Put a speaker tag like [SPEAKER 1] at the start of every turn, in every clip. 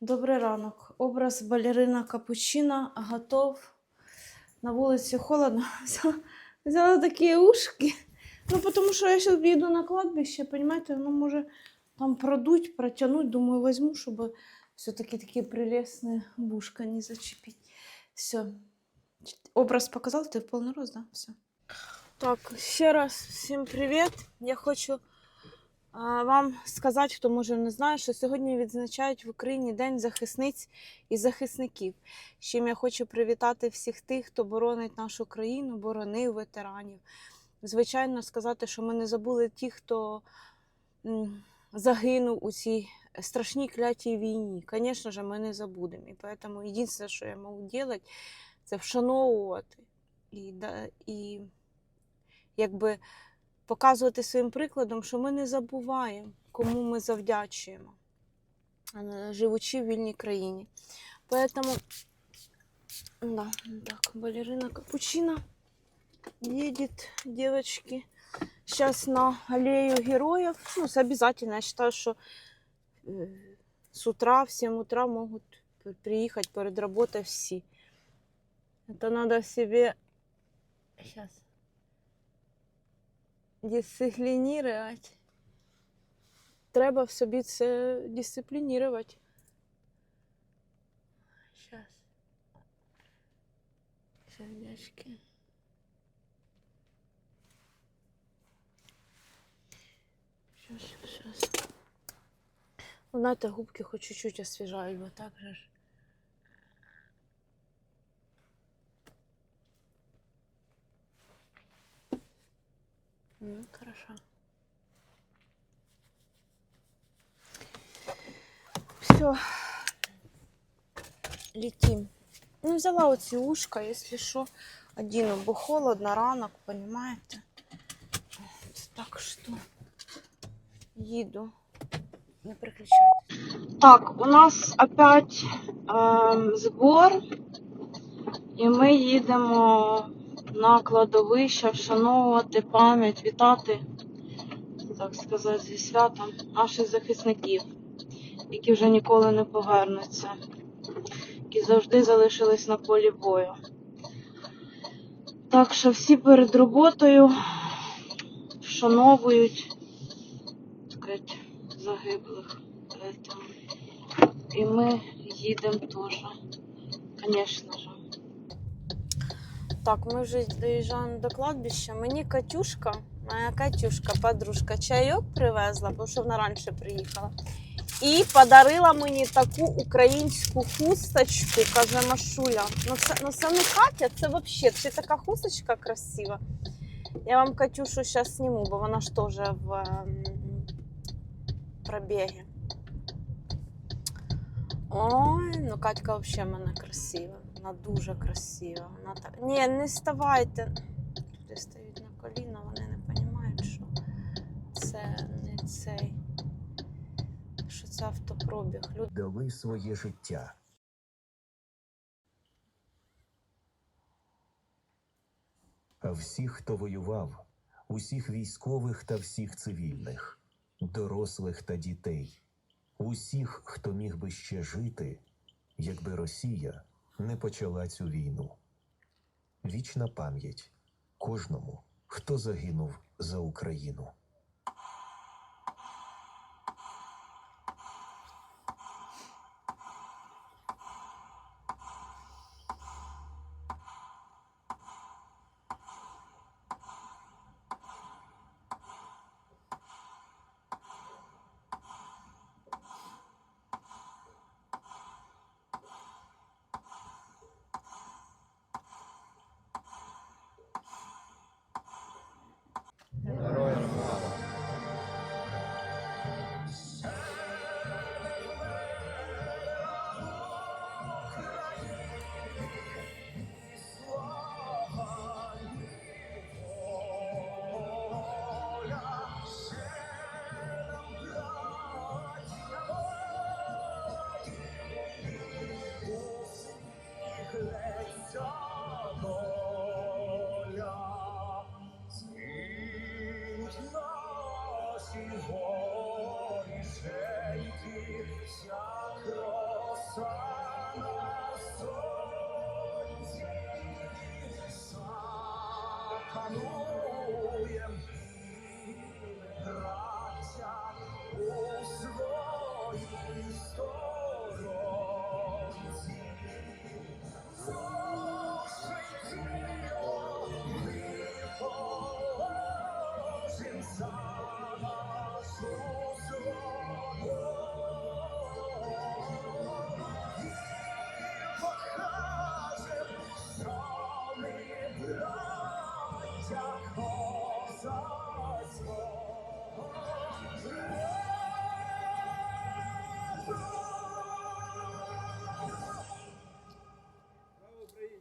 [SPEAKER 1] Добрий ранок. Образ балерина Капучино готов. На вулиці холодно. Взяла, взяла такі ушки. Ну, тому що я зараз їду на кладбище, понимаете, ну, може, там продуть, протянуть. Думаю, возьму, щоб все-таки такі прелестні вушка не зачепить. Все. Образ показав, ти в повний рост, да? Все. Так, ще раз всім привіт. Я хочу вам сказати, хто може не знає, що сьогодні відзначають в Україні День захисниць і захисників. З чим я хочу привітати всіх тих, хто боронить нашу країну, боронив ветеранів. Звичайно, сказати, що ми не забули ті, хто загинув у цій страшній клятій війні. Звісно ж, ми не забудемо. І тому єдине, що я можу робити, це вшановувати і, і якби показувати своїм прикладом, що ми не забуваємо, кому ми завдячуємо, е, живучи в вільній країні. Поэтому, да, так, балерина Капучино едет, девочки, сейчас на аллею героев. Ну, с- обязательно, я считаю, что э, с утра, в 7 утра могут п- приехать перед работой все. Это надо себе сейчас дисциплінувати. Треба в собі це дисциплінувати. Сейчас. Сердечки. Сейчас, сейчас. Ну, знаєте, губки хоч чуть-чуть освіжають, бо так же ж. Ну, хорошо. Все. Летим. Ну, взяла оці ушка, якщо що, одіну, бо холодно, ранок, понимаете? Так що їду. Не переключайтесь. Так, у нас опять ем, збор, і ми їдемо на кладовище вшановувати пам'ять, вітати, так сказати, зі святом наших захисників, які вже ніколи не повернуться, які завжди залишились на полі бою. Так що всі перед роботою вшановують так загиблих. І ми їдемо теж, звісно ж. Так, ми вже доїжджаємо до кладбища. Мені Катюшка, моя Катюшка, подружка, чайок привезла, бо що вона раніше приїхала. І подарила мені таку українську хусточку, каже Машуля. Ну це, ну це не Катя, це взагалі це така хусточка красива. Я вам Катюшу зараз зніму, бо вона ж теж в ем, пробігі. Ой, ну Катька взагалі в мене красива. Вона дуже красива. Вона так. Ні, не ставайте. Люди стають на коліна, вони не розуміють, що це не цей. Що це автопробіг. Люди
[SPEAKER 2] дали своє життя. А всіх, хто воював, усіх військових та всіх цивільних, дорослих та дітей, усіх, хто міг би ще жити, якби Росія не почала цю війну. Вічна пам'ять кожному, хто загинув за Україну.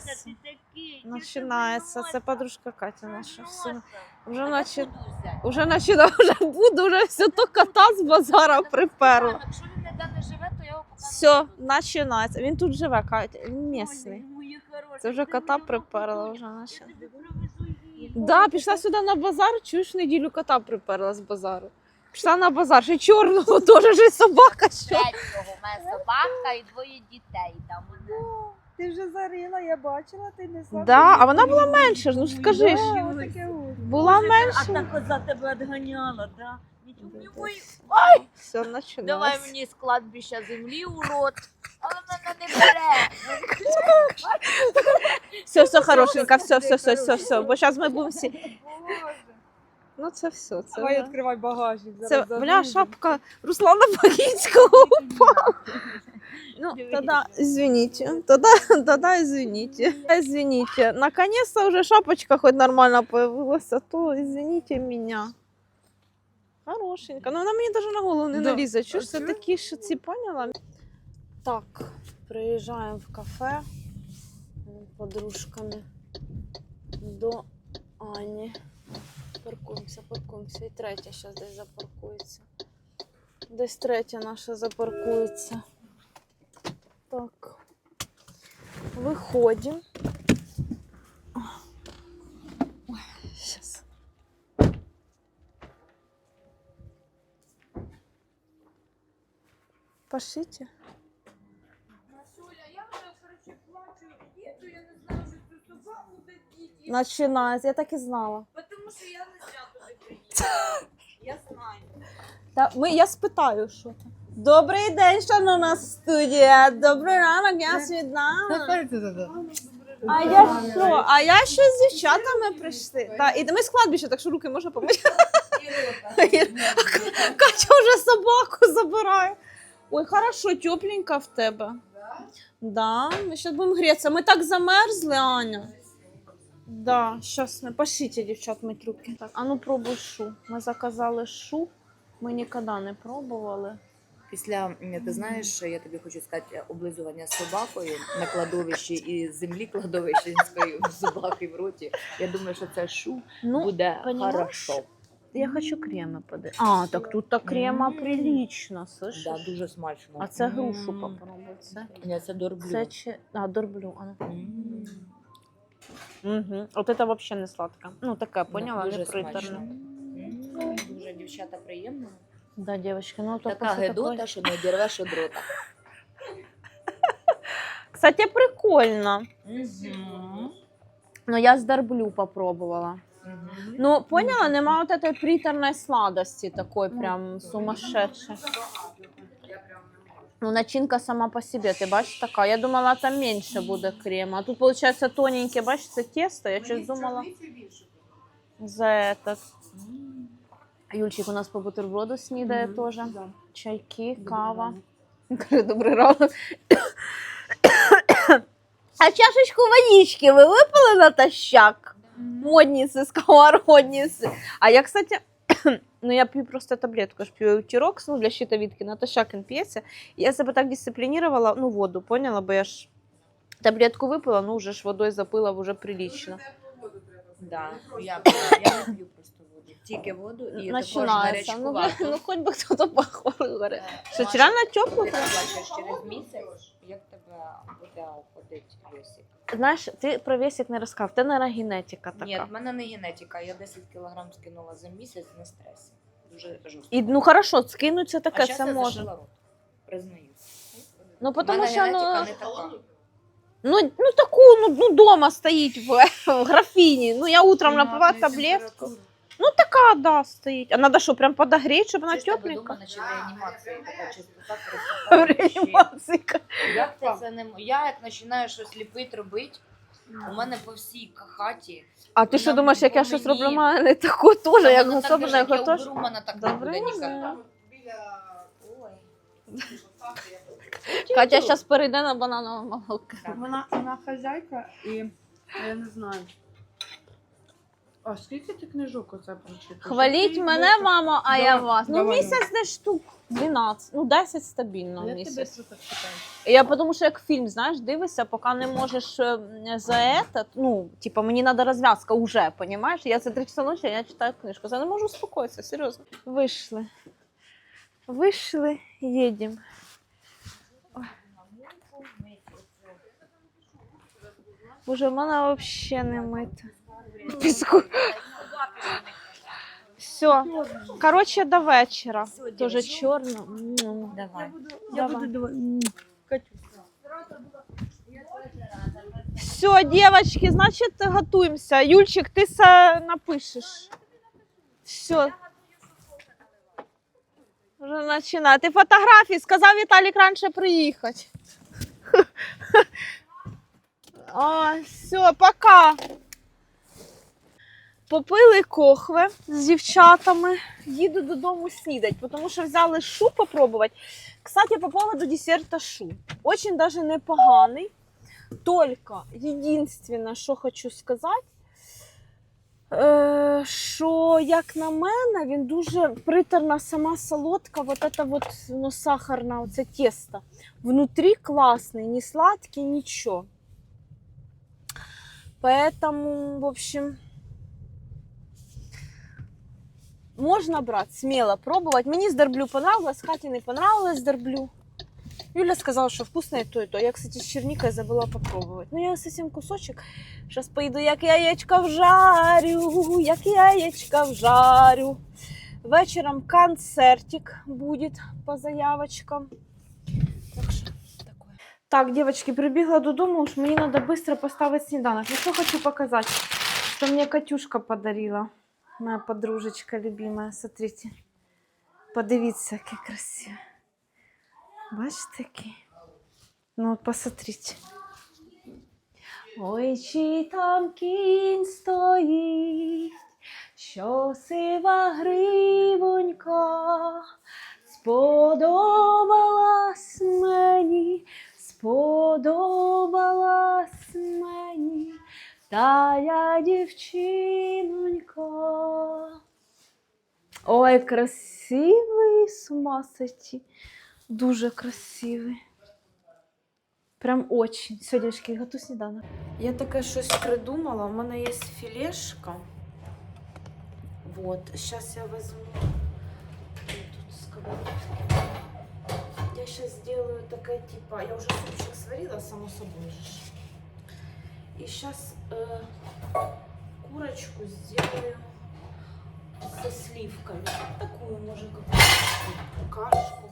[SPEAKER 3] Ти
[SPEAKER 1] Починається. Це подружка Катя наша. Все. Вже наче, вже наче, вже буду, вже все то кота з базара приперла.
[SPEAKER 3] Якщо він ніде не живе, то я його покажу.
[SPEAKER 1] Все, починається. Він тут живе, Катя, він місний. Це вже кота приперла вже наче. Да, пішла сюди на базар, чуєш, неділю кота приперла з базару. Пішла на базар, ще чорного теж же собака що.
[SPEAKER 3] Третього, у мене собака і двоє дітей там.
[SPEAKER 4] Ти вже зарила, я бачила, ти несла.
[SPEAKER 1] Да, а вона була менша, ну скажи ж.
[SPEAKER 4] Да, таке от.
[SPEAKER 1] Була
[SPEAKER 3] А
[SPEAKER 1] менша.
[SPEAKER 3] та коза тебе відганяла, да? Ой,
[SPEAKER 1] Все, починається.
[SPEAKER 3] Давай мені з кладбища землі у рот. Але мене не бере.
[SPEAKER 1] Все, все, хорошенько, все, все, все, все, все. Бо зараз ми будемо всі. Ну це все. Це,
[SPEAKER 4] Давай відкривай багажник.
[SPEAKER 1] це бля, шапка Руслана Багінського упала. Ну, тогда извините. Тогда, тогда извините. Извините. Наконец-то уже шапочка хоть нормально появилась, а то извините меня. Хорошенько. Ну вона мені даже на голову не налізе. Чуєш,
[SPEAKER 4] А
[SPEAKER 1] це такі ж ці поняла? Так, приїжджаємо в кафе подружками до Ані. Паркуємося, паркуємося. І третя зараз десь запаркується. Десь третя наша запаркується. Так. Выходим. Ой, сейчас. Пошлите. Начинается. Я так и знала.
[SPEAKER 4] Потому що я не зря туди приїхала. Я знаю.
[SPEAKER 1] Та ми, я спитаю, що там. Добрий день, шановна студія. Добрий ранок, я Світлана. А я що? А я ще з дівчатами прийшли. Та, і ми з кладбища, так що руки можна помити. Катя вже собаку забирає. Ой, хорошо, тепленько в тебе. Да, ми зараз будемо грітися. Ми так замерзли, Аня. Да, зараз ми пошліть, дівчат, мить руки. Так, а ну пробуй шу. Ми заказали шу. Ми ніколи не пробували.
[SPEAKER 5] Після ти знаєш, я тобі хочу сказати, облизування собакою на кладовищі і землі кладовищенської собаки в роті. Я думаю, що це шу
[SPEAKER 1] Ну,
[SPEAKER 5] буде
[SPEAKER 1] понимаешь?
[SPEAKER 5] хорошо.
[SPEAKER 1] я хочу крема поди. А, так тут так крема прилично, слышиш?
[SPEAKER 5] Да, дуже смачно.
[SPEAKER 1] А це грушу попробуй. Це,
[SPEAKER 5] Ні, це дорблю.
[SPEAKER 1] це чи... А, дорблю. А. ну. Угу. От це взагалі не сладка. Ну, таке,
[SPEAKER 5] Ну,
[SPEAKER 1] поняла, не
[SPEAKER 5] смачно. Дуже дівчата приємно.
[SPEAKER 1] Да, девочки, ну то
[SPEAKER 5] Така
[SPEAKER 1] просто
[SPEAKER 5] гедота,
[SPEAKER 1] такое-
[SPEAKER 5] що не одірвеш від рота.
[SPEAKER 1] Кстати, прикольно.
[SPEAKER 5] Мгм.
[SPEAKER 1] Ну, я з дорблю попробувала. Ну, поняла, нема вот этой приторной сладости такой прям сумасшедшей. Ну, начинка сама по себе, ты бачиш, така. Я думала, там меньше буде крема. А тут, получается, тоненькие, бачиш, це тесто. Я щось думала за этот. Юльчик у нас по бутерброду снідає теж. Чайки, кава. Каже, добрий ранок. А чашечку водички ви випили натощак? Модниці, сковородниці. А я, кстати, ну я п'ю просто таблетку, я ж п'ю утірокс, ну для щитовідки, натощак він п'ється. Я себе так дисциплінувала, ну воду, поняла, бо я ж таблетку випила, ну вже ж водою запила вже прилично.
[SPEAKER 5] Да, я, я не п'ю просто воду. Тільки воду і також
[SPEAKER 1] Начинається. Ну,
[SPEAKER 5] гарячкувату.
[SPEAKER 1] ну хоч би хто-то похворий.
[SPEAKER 5] Е,
[SPEAKER 1] Що,
[SPEAKER 5] Маша,
[SPEAKER 1] реально тепло?
[SPEAKER 5] Ти побачиш через місяць, як тебе буде ходити весік.
[SPEAKER 1] Знаєш, ти про весік не розказав, ти не генетика така.
[SPEAKER 5] Ні, в мене не генетика, я 10 кілограм скинула за місяць на стресі. Дуже жорстко.
[SPEAKER 1] І ну хорошо, скинуться таке,
[SPEAKER 5] а
[SPEAKER 1] це
[SPEAKER 5] я
[SPEAKER 1] може.
[SPEAKER 5] зашила рот. Признаю.
[SPEAKER 1] Ну, тому що ну,
[SPEAKER 5] не така.
[SPEAKER 1] ну, ну таку, ну, ну дома стоїть в, в графіні. Ну я утром напила таблетку. Ну така, да, стоїть. А надо що, прям подогреть, щоб вона
[SPEAKER 5] Чисто
[SPEAKER 1] тепленька?
[SPEAKER 5] така чистота,
[SPEAKER 1] В
[SPEAKER 5] красота.
[SPEAKER 1] реанімації.
[SPEAKER 5] Як ти це не м- Я як починаю щось ліпити, робити, у мене по всій хаті.
[SPEAKER 1] А ти що
[SPEAKER 5] Вона
[SPEAKER 1] думаєш, як я щось
[SPEAKER 5] мені.
[SPEAKER 1] роблю, в мене не таку теж, як
[SPEAKER 5] Воно так
[SPEAKER 1] особливо, як
[SPEAKER 5] як я
[SPEAKER 1] готож.
[SPEAKER 5] уберу, в мене так не
[SPEAKER 1] Добре,
[SPEAKER 5] буде ніколи.
[SPEAKER 1] Катя зараз перейде на бананове молоко.
[SPEAKER 4] Вона, вона хазяйка і я не знаю. А скільки ти книжок оце прочитаєш?
[SPEAKER 1] Хваліть мене, мама, а я
[SPEAKER 4] Давай,
[SPEAKER 1] вас. Ну,
[SPEAKER 4] давай.
[SPEAKER 1] місяць десь штук 12, ну 10 стабільно
[SPEAKER 4] А як ти
[SPEAKER 1] місяць. Я тому що як фільм, знаєш, дивишся, поки не можеш е, за этот, ну, типа, мені треба розв'язка уже, понімаєш? Я це 3 часа ночі, я читаю книжку. Я не можу успокоїтися, серйозно. Вийшли. Вийшли, їдемо. Боже, в мене взагалі не мити. Піску. Все. Коротше, до вечора. Дуже чорно. М.
[SPEAKER 5] Давай.
[SPEAKER 1] Я буду Все, девочки, значит, готуемся. Юльчик, ты са напишешь. Все. Уже начинаю. Ты фотографии сказал Виталик раньше приехать. все, пока. Попили кохви з дівчатами. Їду додому снідать, тому що взяли шу попробувати. Кстати, по поводу десерта шу. Очень даже непоганий. Только єдинственне, що хочу сказати, що, як на мене, він дуже приторна сама солодка, вот это вот, ну, сахарна, оце тесто. Внутрі класний, не сладкий, нічого. Поэтому, в общем, можно брать, смело пробовать. Мені з дерблю понравилось, Каті не понравилось з. Юля сказала, что вкусно то, и то. Я, кстати, с черникой забыла попробовать. Ну, я совсем кусочек. Сейчас поеду, як яєчка вжарю, як яєчка вжарю. Вечером концертик будет по заявочкам. Так що такое. Так, девочки, прибігла додому, уж мені надо быстро поставить сніданок. Ну, що хочу показать, что мне Катюшка подарила. Моя подружечка любимая, смотрите. Подивіться, яке красиве. Бачите, який? Ну, от посмотрите. Ой, чи там кінь стоїть, що сива гривонька, сподобалась та я дівчинонька. Ой, красивий з. Дуже красивий. Прям очень. Все, дівчатки, готуй сніданок. Я таке щось придумала. У мене є філешка. Вот. Сейчас я возьму тут сковородки. Я сейчас сделаю такая типа... Я уже супчик сварила, само собой. И сейчас э, курочку сделаю со сливками. Такую, может, какую-то кашку,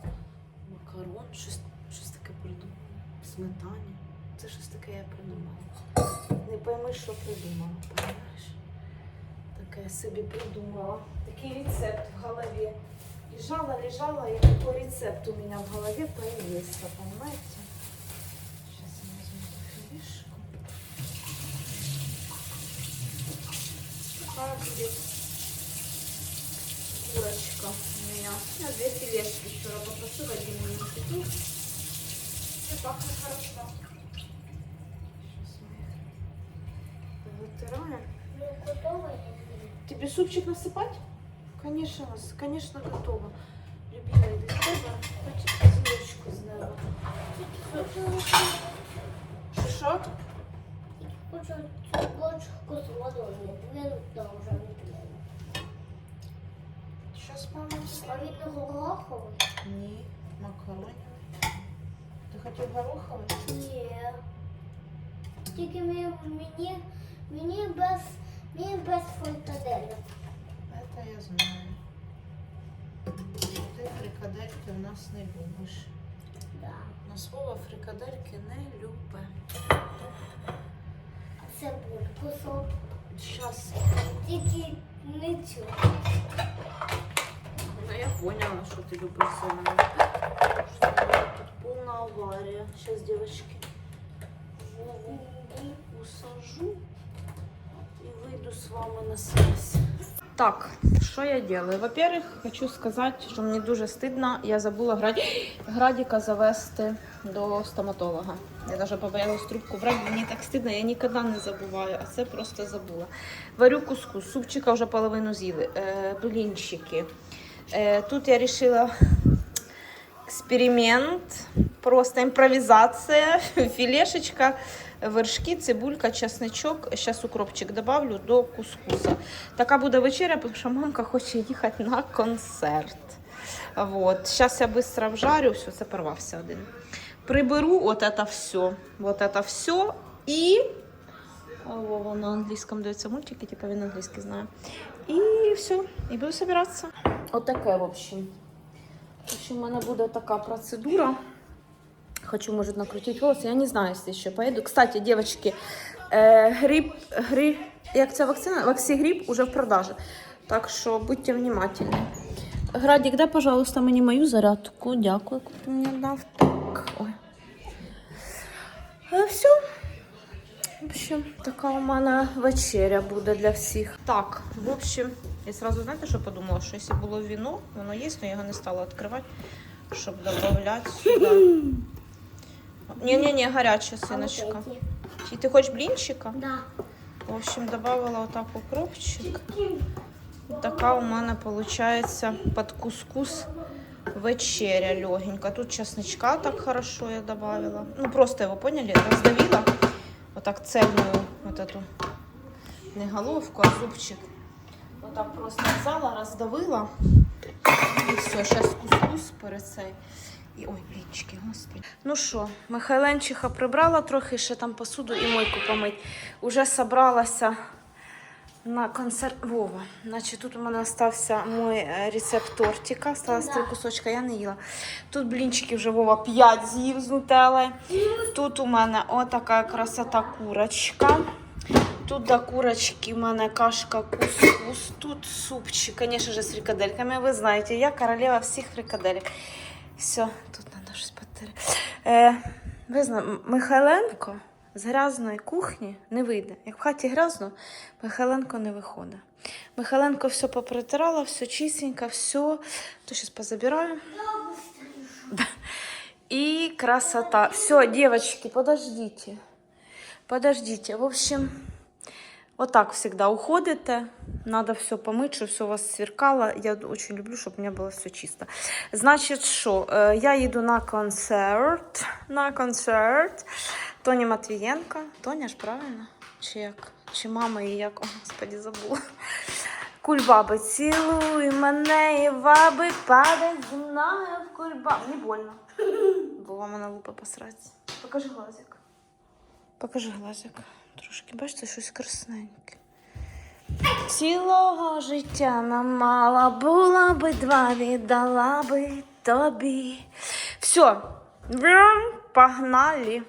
[SPEAKER 1] макарон, щось, щось таке придумала. Сметані. Це щось таке я придумала. Не пойми, що придумала, понимаєш? Таке я собі придумала. Такий рецепт в голові. Лежала, лежала, и такой рецепт у меня в голове появился, понимаете? Такая будет курочка у меня. Я две филешки вчера попросила, один купил. И пахнет хорошо. Сейчас мы их вытираем. Тебе супчик насыпать? Конечно, конечно, готово. Любимый для тебя. Хоть зірочку з неба. Що, Що?
[SPEAKER 6] Хочу цю бочку з водою, він там вже не п'є.
[SPEAKER 1] Щас, мама.
[SPEAKER 6] А він гороховий?
[SPEAKER 1] Ні, макарони. Ти хотів гороховий?
[SPEAKER 6] Ні. Тільки мені, мені, мені без, мені без фронтаделю.
[SPEAKER 1] Это я знаю. Ти фрикадельки в нас не любиш.
[SPEAKER 6] Да.
[SPEAKER 1] На слово фрикадельки не любить
[SPEAKER 6] А це буде кусок.
[SPEAKER 1] Щас.
[SPEAKER 6] Тільки не цю.
[SPEAKER 1] Ну, я поняла, что ты любишь зеленый. Что тут полная авария. Сейчас, девочки, Вову усажу и выйду с вами на связь. Так, Что я делаю? Во-первых, хочу сказать, что мне дуже стыдно. Я забула град... Градика завести до стоматолога. Я даже побоялась трубку брать. Мені так стыдно, я ніколи не забуваю, а це просто забула. Варю кускус, супчика вже половину з'їли, е, блінчики. Е, тут я решила експеримент, просто імпровізація, філешечка, вершки, цибулька, чесничок. Зараз укропчик добавлю до кускуса. Така буде вечеря, тому що мамка хоче їхати на концерт. Вот. Зараз я швидко вжарю, все, це порвався один. Приберу от это все, вот это все і Вова на англійському дивиться мультики, типу він англійський знає. І все, і буду собиратися. Отаке, в общем. В общем, у мене буде така процедура. Хочу, может, накрутить волосы. Я не знаю, если еще поеду. Кстати, девочки, э, гриб, гриб, як ця вакцина? Ваксигриб уже в продаже. Так що будьте внимательны. Градик, дай, пожалуйста, мені мою зарядку. Дякую, яку ти мені дав. Так, ой. Е, все. В общем, така у мене вечеря буде для всіх. Так, в общем, я сразу знаєте, що подумала, що якщо було віно, воно є, але я його не стала відкривати, щоб додати сюди. Ні-ні-ні, гаряча синочка.
[SPEAKER 6] Эти?
[SPEAKER 1] Ти хочеш блінчика?
[SPEAKER 6] Да.
[SPEAKER 1] В общем, добавила отак укропчик. Така у мене виходить під кускус вечеря легенька. Тут чесночка так хорошо я добавила. Ну, просто его, поняли, раздавила. Вот так цельную вот эту, не головку, а зубчик. Вот так просто взяла, раздавила. І все, зараз кускус перед цей. І ой, блінчики, господи. Ну що, Михайленчиха прибрала трохи, ще там посуду і мойку помить. Уже собралася на концерт Вова. Значить, тут у мене остався мой е, рецепт тортика. Осталось три кусочка, я не їла. Тут блінчики вже Вова 5 з'їв з нутеллою. Тут у мене отака красота курочка. Тут до курочки у мене кашка кускус. Тут супчик, конечно же, з фрикадельками. Ви знаєте, я королева всіх фрикаделек. Все, тут треба щось потеряти. Е, ви знаєте, Михайленко з грязної кухні не вийде. Як в хаті грязно, Михайленко не виходить. Михайленко все попритирала, все чистенько, все. То зараз позабираю. И красота. Все, девочки, подождите. Подождите. В общем, вот так всегда уходите. Надо все помыть, чтобы все у вас сверкало. Я очень люблю, чтобы у меня было все чисто. Значит, что? Э, Я еду на концерт. На концерт. Тоні Матвієнка. Тоня ж правильно? Чи як? Чи мама і як? О, господи, забула. Кульбаби, цілуй мене і ваби, падай зі мною в кульбаб. Не больно. Бо мене лупа посрать. Покажи глазик. Покажи глазик. Трошки, бачите, щось красненьке. Цілого життя нам мала була би два, віддала би тобі. Все, погнали.